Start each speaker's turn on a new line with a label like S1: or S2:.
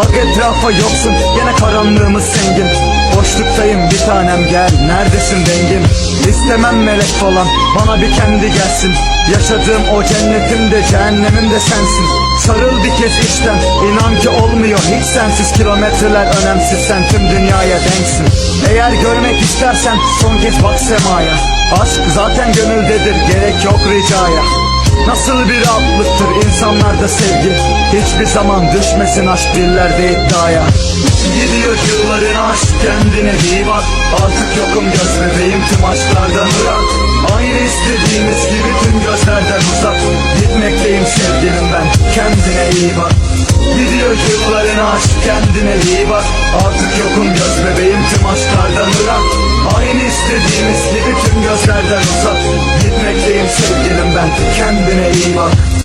S1: Bak etrafa yoksun gene karanlığımız zengin Boşluktayım bir tanem gel neredesin dengim İstemem melek falan bana bir kendi gelsin. Yaşadığım o cennetim de cehennemim de sensin. Sarıl bir kez içten inan ki olmuyor hiç sensiz. Kilometreler önemsiz sen tüm dünyaya denksin. Eğer görmek istersen son kez bak semaya. Aşk zaten gönüldedir gerek yok ricaya Nasıl bir rahatlıktır insanlarda sevgi? Hiçbir zaman düşmesin aşk dillerde iddiaya. Gidiyor yılların aşk kendine iyi bak Artık yokum göz bebeğim tüm aşklardan ırak Aynı istediğimiz gibi tüm gözlerden uzak. Gitmekteyim sevgilim ben kendine iyi bak. Gidiyor yılların aşk kendine iyi bak. Artık yokum göz bebeğim tüm aşklardan ırak Aynı istediğimiz gibi tüm gözlerden uzak. Gitmekteyim sevgilim ben kendine iyi bak